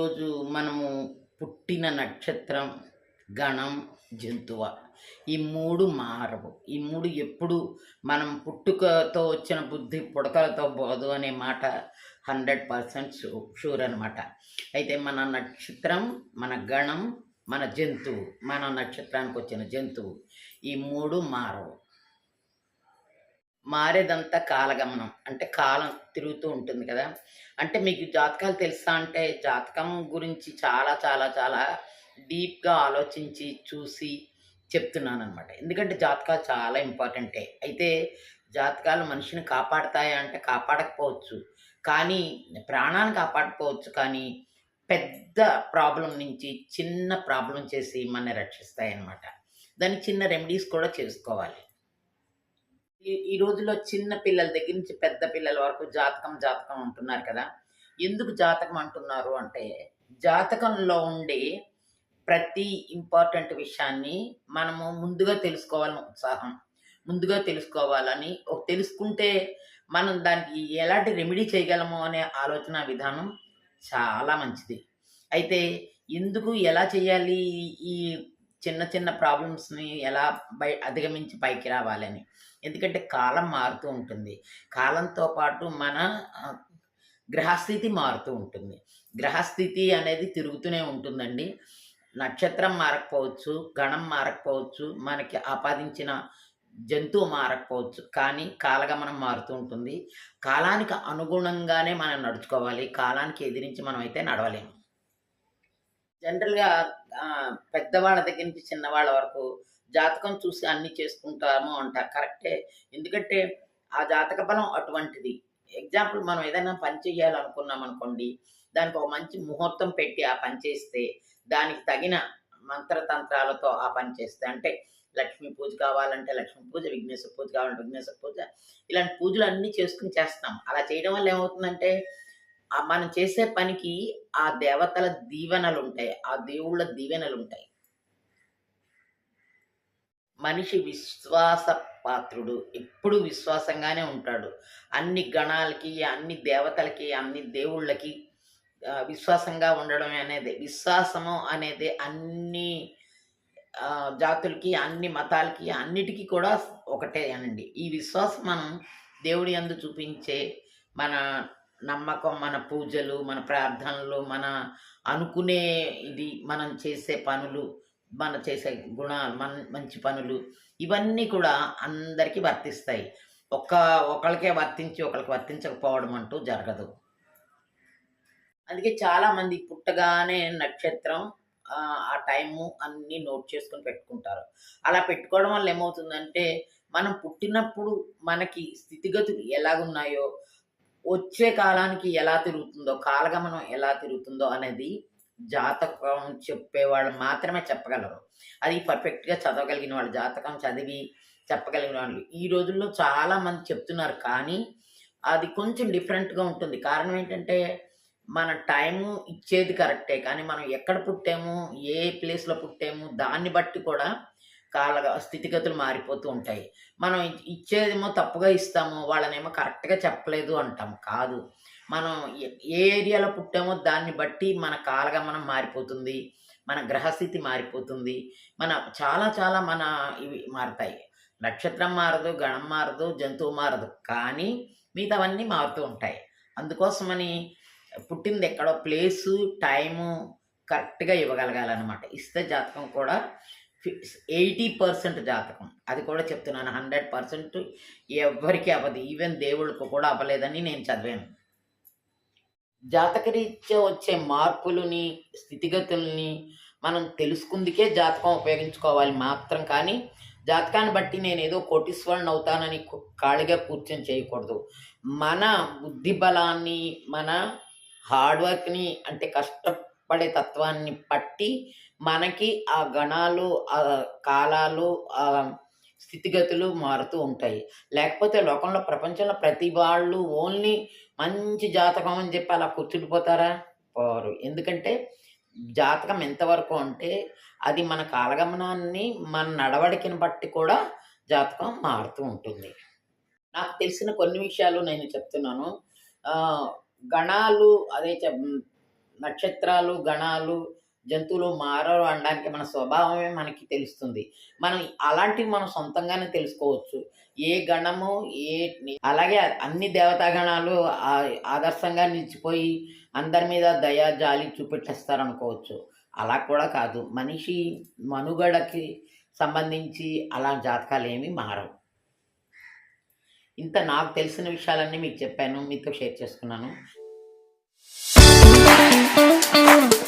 ఈరోజు మనము పుట్టిన నక్షత్రం గణం జంతువ. ఈ మూడు మారవు. ఈ మూడు ఎప్పుడు మనం పుట్టుకతో వచ్చిన బుద్ధి పుడకలతో పోదు అనే మాట హండ్రెడ్ పర్సెంట్ షూర్ అనమాట అయితే మన నక్షత్రం మన గణం మన జంతువు మన నక్షత్రానికి వచ్చిన జంతువు ఈ మూడు మారవు. మారేదంతా కాలగమనం. అంటే కాలం తిరుగుతూ ఉంటుంది కదా. అంటే మీకు జాతకాలు తెలుసా అంటే జాతకం గురించి చాలా చాలా చాలా డీప్గా ఆలోచించి చూసి చెప్తున్నాను అనమాట ఎందుకంటే జాతకాలు చాలా ఇంపార్టెంటే. అయితే జాతకాలు మనిషిని కాపాడతాయా అంటే కాపాడకపోవచ్చు. కానీ ప్రాణాన్ని కాపాడకపోవచ్చు కానీ పెద్ద ప్రాబ్లం నుంచి చిన్న ప్రాబ్లం చేసి మన రక్షిస్తాయి అన్నమాట దానికి చిన్న రెమెడీస్ కూడా చేసుకోవాలి. ఈ ఈ రోజుల్లో చిన్న పిల్లల దగ్గర నుంచి పెద్ద పిల్లల వరకు జాతకం జాతకం అంటున్నారు కదా. ఎందుకు జాతకం అంటున్నారు అంటే జాతకంలో ఉండే ప్రతి ఇంపార్టెంట్ విషయాన్ని మనము ముందుగా తెలుసుకోవాలని ఉత్సాహం. ముందుగా తెలుసుకోవాలని ఒక తెలుసుకుంటే మనం దానికి ఎలాంటి రెమెడీ చేయగలము అనే ఆలోచన విధానం చాలా మంచిది. అయితే ఎందుకు ఎలా చేయాలి ఈ చిన్న చిన్న ప్రాబ్లమ్స్ని ఎలా బయ అధిగమించి పైకి రావాలని. ఎందుకంటే కాలం మారుతూ ఉంటుంది. కాలంతో పాటు మన గ్రహస్థితి మారుతూ ఉంటుంది. గ్రహస్థితి అనేది తిరుగుతూనే ఉంటుందండి. నక్షత్రం మారకపోవచ్చు గణం మారకపోవచ్చు మనకి ఆపాదించిన జంతువు మారకపోవచ్చు. కానీ కాలగమనం మారుతూ ఉంటుంది. కాలానికి అనుగుణంగానే మనం నడుచుకోవాలి. కాలానికి ఎదిరించి మనం అయితే నడవలేము. జనరల్గా పెద్దవాళ్ళ దగ్గర నుంచి చిన్నవాళ్ళ వరకు జాతకం చూసి అన్ని చేసుకుంటాము అంటారు కరెక్టే. ఎందుకంటే ఆ జాతక బలం అటువంటిది. ఎగ్జాంపుల్ మనం ఏదైనా పని చేయాలనుకున్నాం అనుకోండి దానికి ఒక మంచి ముహూర్తం పెట్టి ఆ పని చేస్తే దానికి తగిన మంత్రతంత్రాలతో ఆ పని చేస్తే అంటే లక్ష్మీ పూజ కావాలంటే లక్ష్మీ పూజ విఘ్నేశ్వర పూజ కావాలంటే విఘ్నేశ్వర పూజ ఇలాంటి పూజలు అన్నీ చేసుకుని చేస్తాం. అలా చేయడం వల్ల ఏమవుతుందంటే మనం చేసే పనికి ఆ దేవతల దీవెనలు ఉంటాయి ఆ దేవుళ్ళ దీవెనలు ఉంటాయి మనిషి విశ్వాస పాత్రుడు. ఎప్పుడు విశ్వాసంగానే ఉంటాడు. అన్ని గణాలకి అన్ని దేవతలకి అన్ని దేవుళ్ళకి విశ్వాసంగా ఉండడం అనేది. విశ్వాసము అనేది అన్ని జాతులకి అన్ని మతాలకి అన్నిటికీ కూడా ఒకటే అనండి. ఈ విశ్వాసం మనం దేవుడి అందు చూపించే మన నమ్మకం మన పూజలు మన ప్రార్థనలు మన అనుకునే ఇది మనం చేసే పనులు మన చేసే గుణాలు మన మంచి పనులు ఇవన్నీ కూడా అందరికీ వర్తిస్తాయి. ఒక్క ఒకరికే వర్తించి ఒకరికి వర్తించకపోవడం అంటూ జరగదు. అందుకే చాలామంది పుట్టగానే నక్షత్రం ఆ, టైము అన్నీ నోట్ చేసుకొని పెట్టుకుంటారు. అలా పెట్టుకోవడం వల్ల ఏమవుతుందంటే మనం పుట్టినప్పుడు మనకి స్థితిగతులు ఎలాగున్నాయో వచ్చే కాలానికి ఎలా తిరుగుతుందో కాలగమనం ఎలా తిరుగుతుందో అనేది జాతకం చెప్పేవాళ్ళు మాత్రమే చెప్పగలరు. అది పర్ఫెక్ట్గా చదవగలిగిన వాళ్ళు జాతకం చదివి చెప్పగలిగిన వాళ్ళు. ఈ రోజుల్లో చాలామంది చెప్తున్నారు కానీ అది కొంచెం డిఫరెంట్గా ఉంటుంది. కారణం ఏంటంటే మన టైము ఇచ్చేది కరెక్టే. కానీ మనం ఎక్కడ పుట్టాము ఏ ప్లేస్లో పుట్టాము దాన్ని బట్టి కూడా కాల స్థితిగతులు మారిపోతూ ఉంటాయి. మనం ఇచ్చేదేమో తప్పుగా ఇస్తాము వాళ్ళనేమో కరెక్ట్గా చెప్పలేదు అంటాం. కాదు. మనం ఏ ఏ ఏరియాలో పుట్టామో దాన్ని బట్టి మన కాలగమనం మారిపోతుంది మన గ్రహస్థితి మారిపోతుంది మన చాలా చాలా మన ఇవి మారుతాయి. నక్షత్రం మారదు గణం మారదు జంతువు మారదు. కానీ మిగతావన్నీ మారుతూ ఉంటాయి. అందుకోసమని పుట్టింది ఎక్కడో ప్లేసు టైము కరెక్ట్గా ఇవ్వగలగాలన్నమాట. ఇస్తే జాతకం కూడా ఎయిటీ పర్సెంట్ జాతకం. అది కూడా చెప్తున్నాను. హండ్రెడ్ పర్సెంట్ ఎవరికి అవ్వదు. ఈవెన్ దేవుళ్ళకు కూడా అవ్వలేదని నేను చదివాను. జాతకరీత్యా వచ్చే మార్పులని స్థితిగతుల్ని మనం తెలుసుకుందుకే జాతకం ఉపయోగించుకోవాలి మాత్రం కానీ జాతకాన్ని బట్టి నేను ఏదో కోటీశ్వరుని అవుతానని ఖాళీగా కూర్చొని చేయకూడదు. మన బుద్ధి బలాన్ని మన హార్డ్ వర్క్ని అంటే పడే తత్వాన్ని పట్టి మనకి ఆ గణాలు ఆ కాలాలు ఆ స్థితిగతులు మారుతూ ఉంటాయి. లేకపోతే లోకంలో ప్రపంచంలో ప్రతి వాళ్ళు ఓన్లీ మంచి జాతకం అని చెప్పి అలా కూర్చుండిపోతారా? పోరు. ఎందుకంటే జాతకం ఎంతవరకు అంటే అది మన కాలగమనాన్ని మన నడవడికని బట్టి కూడా జాతకం మారుతూ ఉంటుంది. నాకు తెలిసిన కొన్ని విషయాలు నేను చెప్తున్నాను. గణాలు అదే చెప్ నక్షత్రాలు గణాలు జంతువులు మారరు అనడానికి మన స్వభావమే మనకి తెలుస్తుంది. మనం అలాంటివి మనం సొంతంగానే తెలుసుకోవచ్చు. ఏ గణము ఏ అలాగే అన్ని దేవతా గణాలు ఆదర్శంగా నిలిచిపోయి అందరి మీద దయ జాలి చూపెట్టేస్తారనుకోవచ్చు. అలా కూడా కాదు. మనిషి మనుగడకి సంబంధించి అలా జాతకాలు ఏమీ మారవు. ఇంత నాకు తెలిసిన విషయాలన్నీ మీకు చెప్పాను. మీతో షేర్ చేసుకున్నాను. Thank you.